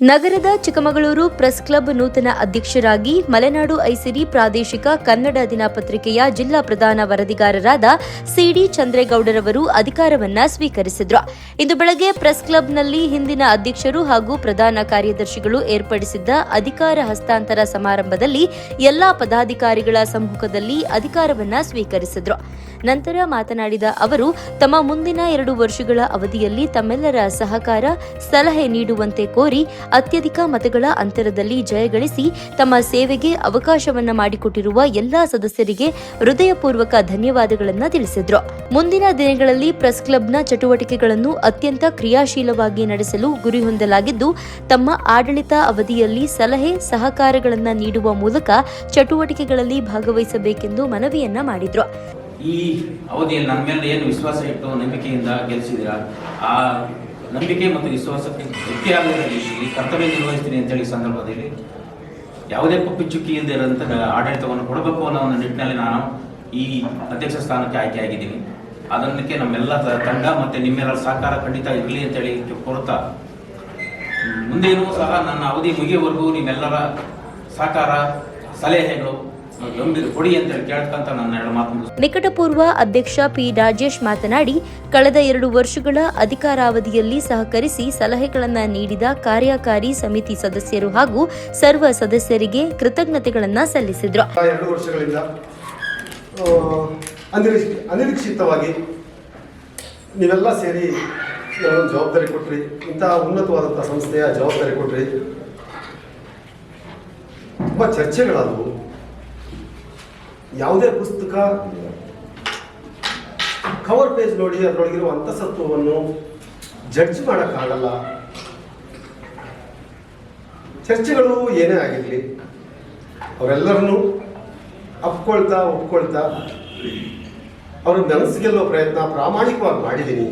ನಗರದ Chikkamagaluru press club ನೂತನ ಅಧ್ಯಕ್ಷರಾಗಿ ಮಲೆನಾಡು ಐಸಿರಿ ಪ್ರಾದೇಶಿಕ ಕನ್ನಡ ದಿನಪತ್ರಿಕೆಯ ಜಿಲ್ಲಾ ಪ್ರಧಾನ ವರದಿಗಾರರಾದ ಸಿಡಿ ಚಂದ್ರೇಗೌಡರವರು ಅಧಿಕಾರವನ್ನ ಸ್ವೀಕರಿಸಿದ್ರು. ಇಂದು ಬೆಳಗ್ಗೆ ಪ್ರೆಸ್ ಕ್ಲಬ್ನಲ್ಲಿ ಹಿಂದಿನ ಅಧ್ಯಕ್ಷರು ಹಾಗೂ ಪ್ರಧಾನ ಕಾರ್ಯದರ್ಶಿಗಳು ಏರ್ಪಡಿಸಿದ್ದ ಅಧಿಕಾರ ಹಸ್ತಾಂತರ ಸಮಾರಂಭದಲ್ಲಿ ಎಲ್ಲಾ ಪದಾಧಿಕಾರಿಗಳ ಸಮ್ಮುಖದಲ್ಲಿ ಅಧಿಕಾರವನ್ನ ಸ್ವೀಕರಿಸಿದ್ರು. ನಂತರ ಮಾತನಾಡಿದ ಅವರು, ತಮ್ಮ ಮುಂದಿನ ಎರಡು ವರ್ಷಗಳ ಅವಧಿಯಲ್ಲಿ ತಮ್ಮೆಲ್ಲರ ಸಹಕಾರ, ಸಲಹೆ ನೀಡುವಂತೆ ಕೋರಿ ಅತ್ಯಧಿಕ ಮತಗಳ ಅಂತರದಲ್ಲಿ ಜಯಗಳಿಸಿ ತಮ್ಮ ಸೇವೆಗೆ ಅವಕಾಶವನ್ನ ಮಾಡಿಕೊಟ್ಟಿರುವ ಎಲ್ಲಾ ಸದಸ್ಯರಿಗೆ ಹೃದಯಪೂರ್ವಕ ಧನ್ಯವಾದಗಳನ್ನು ತಿಳಿಸಿದ್ರು. ಮುಂದಿನ ದಿನಗಳಲ್ಲಿ ಪ್ರೆಸ್ ಕ್ಲಬ್ನ ಚಟುವಟಿಕೆಗಳನ್ನು ಅತ್ಯಂತ ಕ್ರಿಯಾಶೀಲವಾಗಿ ನಡೆಸಲು ಗುರಿ ಹೊಂದಲಾಗಿದ್ದು, ತಮ್ಮ ಆಡಳಿತ ಅವಧಿಯಲ್ಲಿ ಸಲಹೆ, ಸಹಕಾರಗಳನ್ನು ನೀಡುವ ಮೂಲಕ ಚಟುವಟಿಕೆಗಳಲ್ಲಿ ಭಾಗವಹಿಸಬೇಕೆಂದು ಮನವಿಯನ್ನ ಮಾಡಿದ್ರು. ಈ ಅವಧಿಯಲ್ಲಿ ಮೇಲೆ ಏನು ವಿಶ್ವಾಸ ಇಟ್ಟು ನಂಬಿಕೆಯಿಂದ ಗೆಲ್ಲಿಸಿದಿರ ಆ ನಂಬಿಕೆ ಮತ್ತು ವಿಶ್ವಾಸಕ್ಕೆ ತೃಪ್ತಿಯಾಗದ ರೀತಿಯಲ್ಲಿ ಕರ್ತವ್ಯ ನಿರ್ವಹಿಸ್ತೀನಿ ಅಂತೇಳಿ ಈ ಸಂದರ್ಭದಲ್ಲಿ ಯಾವುದೇ ಪಪ್ಪು ಚುಕ್ಕಿ ಇಲ್ಲದೆ ಇರೋಂಥ ಆಡಳಿತವನ್ನು ಕೊಡಬೇಕು ಅನ್ನೋ ಒಂದು ನಿಟ್ಟಿನಲ್ಲಿ ನಾನು ಈ ಅಧ್ಯಕ್ಷ ಸ್ಥಾನಕ್ಕೆ ಆಯ್ಕೆಯಾಗಿದ್ದೀನಿ ಅದನ್ನಕ್ಕೆ ನಮ್ಮೆಲ್ಲ ತಂಡ ಮತ್ತು ನಿಮ್ಮೆಲ್ಲರ ಸಹಕಾರ ಖಂಡಿತ ಇರಲಿ ಅಂತೇಳಿ ಹ್ಮ್, ಮುಂದೇನೂ ಸಹ ನನ್ನ ಅವಧಿ ಮುಗಿಯುವವರೆಗೂ ನಿಮ್ಮೆಲ್ಲರ ಸಹಕಾರ ಸಲಹೆಗಳು ನಿಕಟಪೂರ್ವ ಅಧ್ಯಕ್ಷ ಪಿ ರಾಜೇಶ್ ಮಾತನಾಡಿ ಕಳೆದ ಎರಡು ವರ್ಷಗಳ ಅಧಿಕಾರಾವಧಿಯಲ್ಲಿ ಸಹಕರಿಸಿ ಸಲಹೆಗಳನ್ನು ನೀಡಿದ ಕಾರ್ಯಕಾರಿ ಸಮಿತಿ ಸದಸ್ಯರು ಹಾಗೂ ಸರ್ವ ಸದಸ್ಯರಿಗೆ ಕೃತಜ್ಞತೆಗಳನ್ನು ಸಲ್ಲಿಸಿದ್ರು. ಎರಡು ವರ್ಷಗಳಿಂದ ಅನಿರೀಕ್ಷಿತವಾಗಿ ನೀವೆಲ್ಲ ಸೇರಿ ಜವಾಬ್ದಾರಿ ಕೊಟ್ರಿ ಇಂತಹ ಉನ್ನತವಾದಂಥ ಸಂಸ್ಥೆಯ ಜವಾಬ್ದಾರಿ ಕೊಟ್ರಿ. ತುಂಬ ಚರ್ಚೆಗಳಾದವು. ಯಾವುದೇ ಪುಸ್ತಕ ಕವರ್ ಪೇಜ್ ನೋಡಿ, ಅದರೊಳಗಿರುವ ಅಂತಸತ್ವವನ್ನು ಜಡ್ಜ್ ಮಾಡೋಕ್ಕಾಗಲ್ಲ. ಚರ್ಚೆಗಳು ಏನೇ ಆಗಿರಲಿ, ಅವರೆಲ್ಲರನ್ನೂ ಅಪ್ಕೊಳ್ತಾ, ಒಪ್ಕೊಳ್ತಾ ಅವ್ರ ಮನಸ್ಸು ಗೆಲ್ಲೋ ಪ್ರಯತ್ನ ಪ್ರಾಮಾಣಿಕವಾಗಿ ಮಾಡಿದ್ದೀನಿ.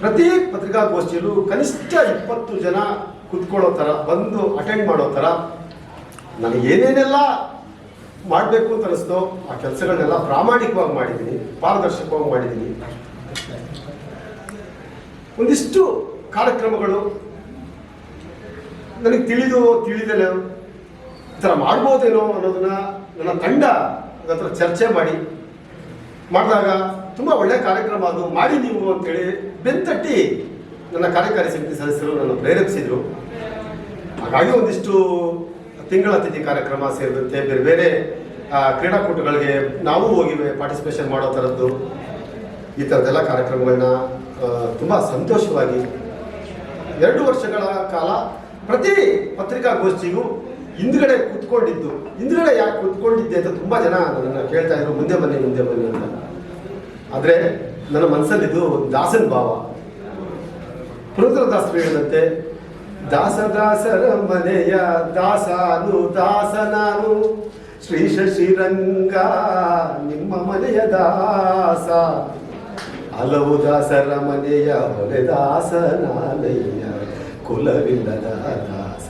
ಪ್ರತಿ ಪತ್ರಿಕಾಗೋಷ್ಠಿಯಲ್ಲೂ ಕನಿಷ್ಠ ಇಪ್ಪತ್ತು ಜನ ಕುತ್ಕೊಳ್ಳೋ ಥರ, ಬಂದು ಅಟೆಂಡ್ ಮಾಡೋ ಥರ ನನಗೆ ಏನೇನೆಲ್ಲ ಮಾಡಬೇಕು ಅಂತ ಅನಿಸ್ತು. ಆ ಕೆಲಸಗಳನ್ನೆಲ್ಲ ಪ್ರಾಮಾಣಿಕವಾಗಿ ಮಾಡಿದ್ದೀನಿ ಪಾರದರ್ಶಕವಾಗಿ ಮಾಡಿದ್ದೀನಿ ಒಂದಿಷ್ಟು ಕಾರ್ಯಕ್ರಮಗಳು ನನಗೆ ತಿಳಿದು ತಿಳಿದಲೆ ಈ ಥರ ಮಾಡ್ಬೋದೇನೋ ಅನ್ನೋದನ್ನ ನನ್ನ ತಂಡ ಅದ್ರ ಚರ್ಚೆ ಮಾಡಿ. ಮಾಡಿದಾಗ ತುಂಬ ಒಳ್ಳೆ ಕಾರ್ಯಕ್ರಮ ಅದು. ಮಾಡಿ ನೀವು ಅಂತೇಳಿ ಬೆಂತಟ್ಟಿ ನನ್ನ ಕಾರ್ಯಕಾರಿ ಸಮಿತಿ ಸದಸ್ಯರು ನನ್ನ ಪ್ರೇರೇಪಿಸಿದರು. ಹಾಗಾಗಿ ಒಂದಿಷ್ಟು ತಿಂಗಳ ಅತಿಥಿ ಕಾರ್ಯಕ್ರಮ ಸೇರಿದಂತೆ ಬೇರೆ ಬೇರೆ ಕ್ರೀಡಾಕೂಟಗಳಿಗೆ ನಾವು ಹೋಗಿ ಪಾರ್ಟಿಸಿಪೇಷನ್ ಮಾಡೋ ಥರದ್ದು ಈ ಥರದ್ದೆಲ್ಲ ಕಾರ್ಯಕ್ರಮಗಳನ್ನ ತುಂಬ ಸಂತೋಷವಾಗಿ ಎರಡು ವರ್ಷಗಳ ಕಾಲ ಪ್ರತಿ ಪತ್ರಿಕಾಗೋಷ್ಠಿಗೂ ಹಿಂದ್ಗಡೆ ಕುತ್ಕೊಂಡಿದ್ದು. ಹಿಂದ್ಗಡೆ ಯಾಕೆ ಕೂತ್ಕೊಂಡಿದ್ದೆ ಅಂತ ತುಂಬ ಜನ ನನ್ನನ್ನು ಕೇಳ್ತಾ ಇದ್ರು, ಮುಂದೆ ಬನ್ನಿ ಮುಂದೆ ಬನ್ನಿ ಅಂತ. ಆದರೆ ನನ್ನ ಮನಸ್ಸಲ್ಲಿದ್ದು ದಾಸನ ಭಾವ. ಪುರಂದರದಾಸರು ಹೇಳಿದಂತೆ ದಾಸ ದಾಸರ ಮನೆಯ ದಾಸಾನು ದಾಸ ನಾನು ಶ್ರೀ ಶಶಿರಂಗ, ನಿಮ್ಮ ಮನೆಯ ದಾಸ. ಹಲವು ದಾಸರ ಮನೆಯ ಹೊಲೆ ದಾಸನಾಲಯ್ಯ ಕುಲವಿಲ್ಲದ ದಾಸ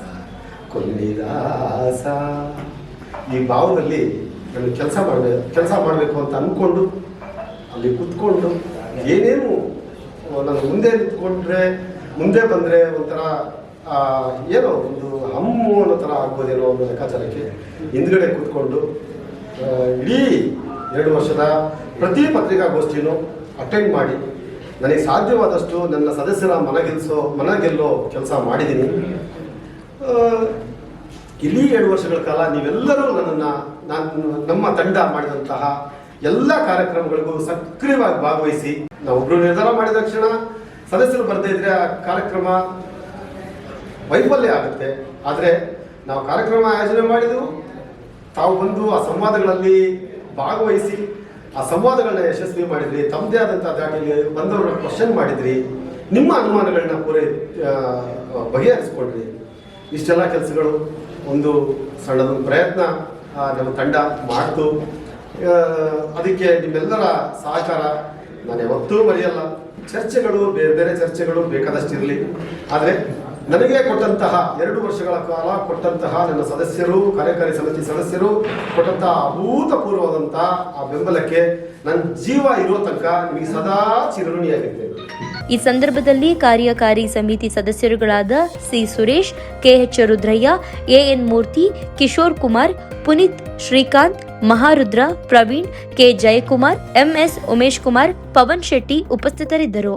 ಕೊಲ್ಲಿದಾಸ ಈ ಭಾವದಲ್ಲಿ ನಾನು ಕೆಲಸ ಮಾಡಬೇಕು ಕೆಲಸ ಮಾಡಬೇಕು ಅಂತ ಅಂದ್ಕೊಂಡು ಅಲ್ಲಿ ಕುತ್ಕೊಂಡು ಏನೇನು ನಾನು ಮುಂದೆ ನಿಂತ್ಕೊಂಡ್ರೆ, ಮುಂದೆ ಬಂದರೆ ಒಂಥರ ಏನೋ ಒಂದು ಹಮ್ಮು ಅನ್ನೋ ಥರ ಆಗ್ಬೋದೇನೋ ಅನ್ನೋ ಲೆಕ್ಕಾಚಾರಕ್ಕೆ ಹಿಂದ್ಗಡೆ ಕೂತ್ಕೊಂಡು ಇಡೀ ಎರಡು ವರ್ಷದ ಪ್ರತಿ ಪತ್ರಿಕಾಗೋಷ್ಠಿನೂ ಅಟೆಂಡ್ ಮಾಡಿ, ನನಗೆ ಸಾಧ್ಯವಾದಷ್ಟು ನನ್ನ ಸದಸ್ಯರ ಮನಗೆಲ್ಲಿಸೋ ಮನಗೆಲ್ಲೋ ಕೆಲಸ ಮಾಡಿದ್ದೀನಿ. ಇಲ್ಲಿ ಎರಡು ವರ್ಷಗಳ ಕಾಲ ನೀವೆಲ್ಲರೂ ನನ್ನನ್ನು, ನಾನು ನಮ್ಮ ತಂಡ ಮಾಡಿದಂತಹ ಎಲ್ಲ ಕಾರ್ಯಕ್ರಮಗಳಿಗೂ ಸಕ್ರಿಯವಾಗಿ ಭಾಗವಹಿಸಿ ನಾವು ನಿರ್ಧಾರ ಮಾಡಿದ ತಕ್ಷಣ ಸದಸ್ಯರು ಬರದೇ ಇದ್ರೆ ಆ ಕಾರ್ಯಕ್ರಮ ವೈಫಲ್ಯ ಆಗುತ್ತೆ. ಆದರೆ ನಾವು ಕಾರ್ಯಕ್ರಮ ಆಯೋಜನೆ ಮಾಡಿದೆವು ತಾವು ಬಂದು ಆ ಸಂವಾದಗಳಲ್ಲಿ ಭಾಗವಹಿಸಿ, ಆ ಸಂವಾದಗಳನ್ನ ಯಶಸ್ವಿ ಮಾಡಿದ್ರಿ, ತಮ್ಮದೇ ಆದಂಥ ದಾಟಿಯಲ್ಲಿ ಬಂದವರ ಕ್ವಶನ್ ಮಾಡಿದ್ರಿ, ನಿಮ್ಮ ಅನುಮಾನಗಳನ್ನ ಪೂರೈ ಬಗೆಹರಿಸ್ಕೊಡ್ರಿ. ಇಷ್ಟೆಲ್ಲ ಕೆಲಸಗಳು, ಒಂದು ಸಣ್ಣದೊಂದು ಪ್ರಯತ್ನ ನಮ್ಮ ತಂಡ ಮಾಡ್ತು. ಅದಕ್ಕೆ ನಿಮ್ಮೆಲ್ಲರ ಸಹಕಾರ ನಾನು ಯಾವತ್ತೂ ಮರೆಯಲ್ಲ. ಚರ್ಚೆಗಳು, ಬೇರೆ ಬೇರೆ ಚರ್ಚೆಗಳು ಬೇಕಾದಷ್ಟಿರಲಿ. ಆದರೆ ನನಗೆ ಕೊಟ್ಟಂತಹ ಎರಡು ವರ್ಷಗಳ ಕಾಲ ಕೊಟ್ಟಂತಹ ನನ್ನ ಸದಸ್ಯರು, ಕಾರ್ಯಕಾರಿ ಸಮಿತಿ ಸದಸ್ಯರು ಕೊಟ್ಟಂತಹ ಅಭೂತಪೂರ್ವವಾದಂತಹ ಆ ಬೆಂಬಲಕ್ಕೆ ನನ್ನ ಜೀವ ಇರುವ ತನಕ ನಿಮಗೆ ಸದಾ ಚಿರಋಣಿಯಾಗಿದ್ದೇನೆ ಈ ಸಂದರ್ಭದಲ್ಲಿ ಕಾರ್ಯಕಾರಿ ಸಮಿತಿ ಸದಸ್ಯರುಗಳಾದ C Suresh, KH Rudrayya, AN Murthy, Kishore Kumar, Puneet Srikanth, Maharudra Praveen, K Jayakumar, MS Umesh Kumar, Pavan Shetty ಉಪಸ್ಥಿತರಿದ್ದರು.